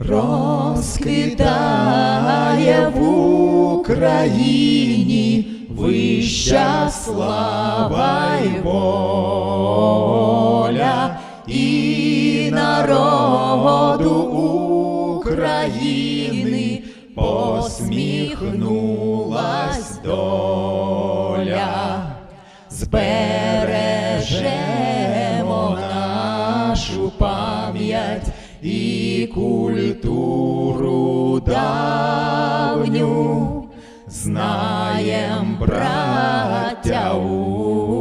Розквітає в Україні вища слава й воля, і народу України посміхнулась доля. Збережемо і культуру давню. Знаєм, браття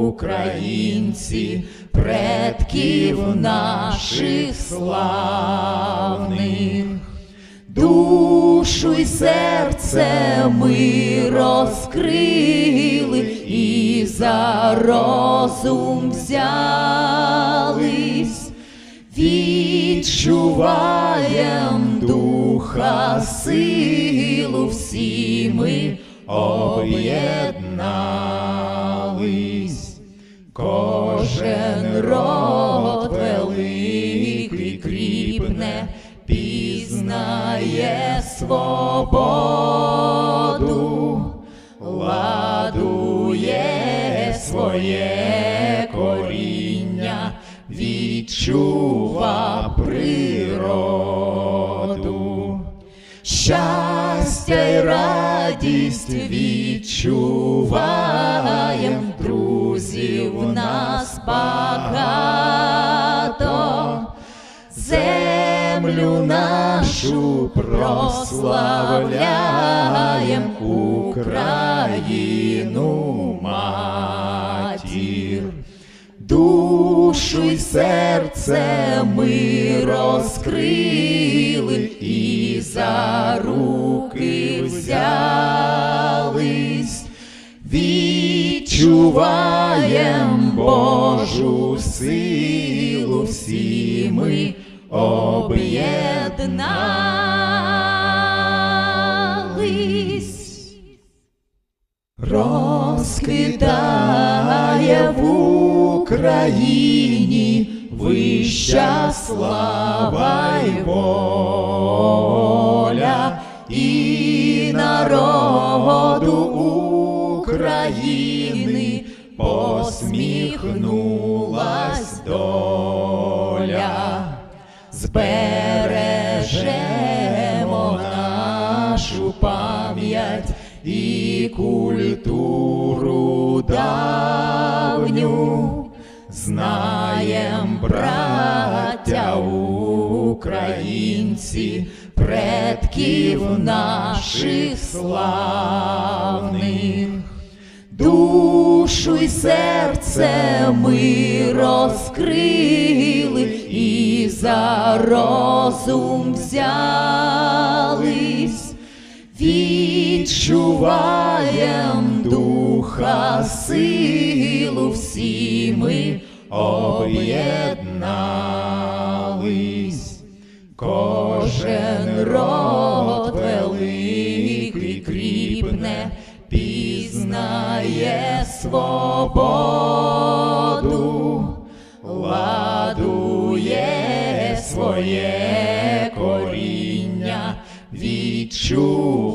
українці, предків наших славних. Душу й серце ми розкрили і за розум взялись, відчуваєм духа силу, всі ми об'єднались. Кожен род великий кріпне, пізнає свободу, ладує своє коріння, відчува природу. Щастя й радість відчуваєм, друзів в нас багато, землю нашу прославляєм, Україну матір. Душу й серце ми розкрили і за руки взялись, відчуваєм Божу силу, всі ми об'єднались. Розквітає в Україні вища слава й воля, і народу України посміхнулась доля. Збережемо нашу пам'ять і культуру давню. Знаєм, браття українці, предків наших славних. Душу й серце ми розкрили і за розум взялись, відчуваєм духа силу, всі ми об'єднались. Кожен род великий кріпне, пізнає свободу, ладує своє коріння, відчує